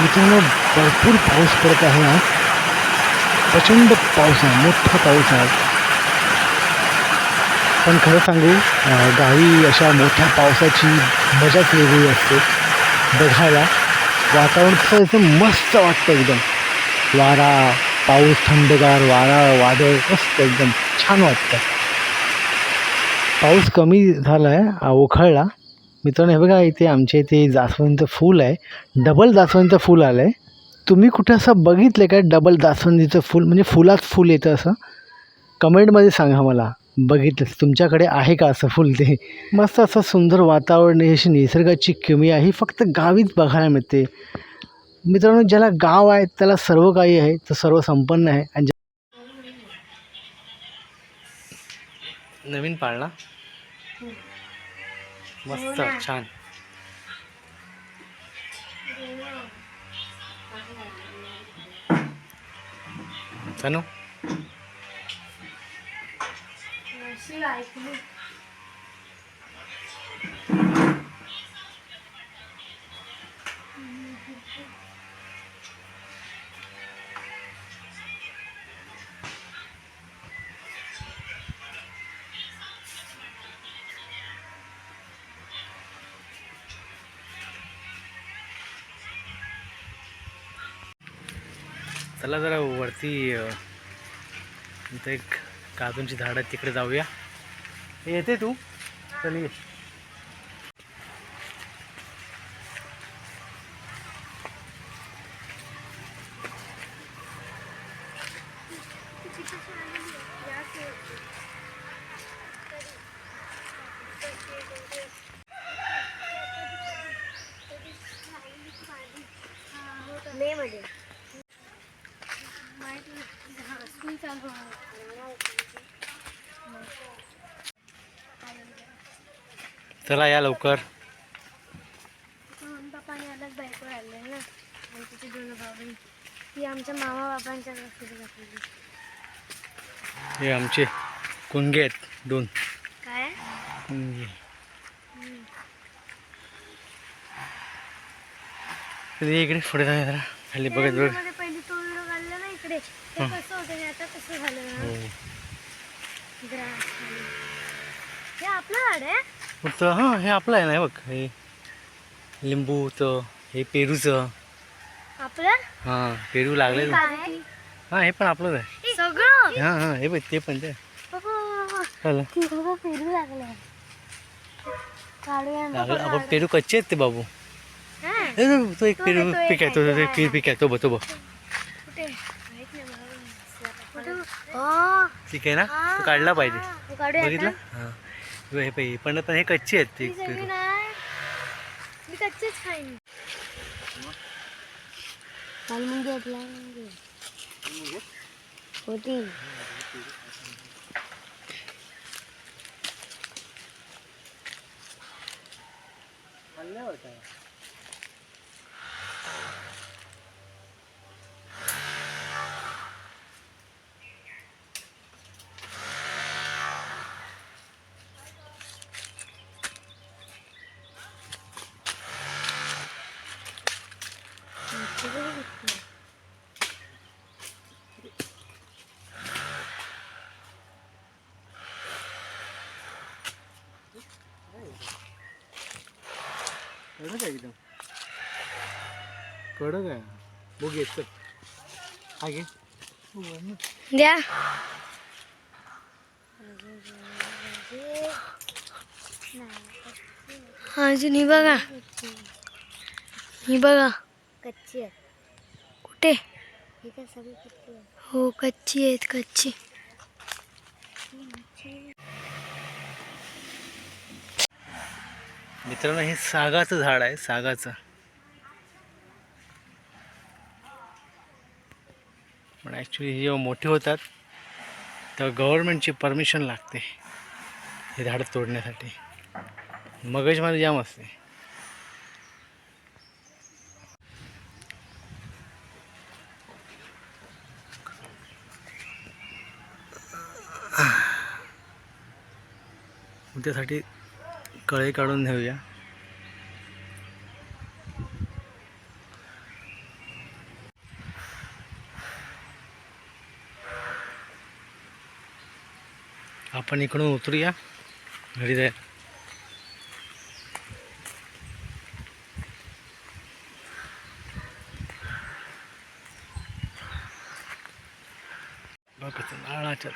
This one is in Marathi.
मित्रांनो भरपूर पाऊस पडत आहे आज प्रचंड पाऊस आहे मोठा पाऊस आहे. पण खरं सांगू गावी अशा मोठ्या पावसाची मजाच वेगळी असते. बघायला वातावरण कसं एकदम मस्त वाटतं एकदम. वारा पाऊस थंडगार वारा वादळ मस्त एकदम छान वाटतं. पाऊस कमी झाला आहे उखळला मित्रांनो हे बघा इथे आमच्या इथे जास्वंदीचं फूल आहे. डबल जास्वंदीचं फूल आलं आहे तुम्ही कुठे असं बघितलं का डबल जास्वंदीचं फूल? म्हणजे फुलाच फूल येतं असं? कमेंटमध्ये सांगा मला. बघितलं तुमच्याकडे आहे का असं फुल ते? मस्त असं सुंदर वातावरण अशी निसर्गाची किमया ही फक्त गावीच बघायला मिळते. मित्रांनो ज्याला गाव आहे त्याला सर्व काही आहे. तर सर्व संपन्न आहे. आणि नवीन पाळणा? मस्त छान. तनु? चला जरा वरती इथं एक काजूंची झाडं आहेत, तिकडे जाऊया. येते तू? चल ये. मे मध्ये चला या लवकर. पप्पाने अलग बायको आणले ना आणि तिचे दोन भाऊ ती आमच्या मामा बाबांच्या हे आमचे कुंगे आहेत दोन. काय? कुंगे. इकडे पुढे जाऊया जरा. खाली बघत बघ. मध्ये पहिली तो व्हिडिओ काढला ना इकडे. ते कसं होतं आणि आता कसं झालं ना? हो. ग्रास खाली. हे आपलं झाड आहे? फक्त हां हे आपलं आहे ना हे बघ हे लिंबूचं हे पेरूचं. आपलं? हां पेरू लागले काय हां हे पण आपलंच आहे. सगळं? हां हां हे बघ ते पण ते. बाबा, चला पेरू लागलाय काढूया ना. लागलं. आपण पेरू कच्चे आहेत ते बाबू. हा? ए, तो एक पेरू नाही, तो एक पीक आहे तो आहे, तो एक पीक पीक आहे तो बघ तो बघ कुठे माहीत नाही मला. कुठे? हा, ठीक आहे ना? तो काढला पाहिजे. काढूया बघितलं? हां. हे पाहिजे पण पण हे कच्चे आहेत ते. पेरू मी कच्चेच खाईन. मुंगे होती. कडक आहे एकदम. कडक आहे. बघ येत चल. हा घे. द्या. अजून ही बघा. ही बघा. कच्ची आहे कुठे? हो कच्ची आहेत कच्ची. मित्रांनो हे सागाचं झाड आहे सागाचं. पण ॲक्च्युली हे जेव्हा मोठे होतात तेव्हा गव्हर्नमेंटची परमिशन लागते हे झाड तोडण्यासाठी. मगजमध्ये जाम असते. त्यासाठी कळे काढून घेऊया. आपण इकडून उतरूया. घरी जाय. बघा नाळाच्या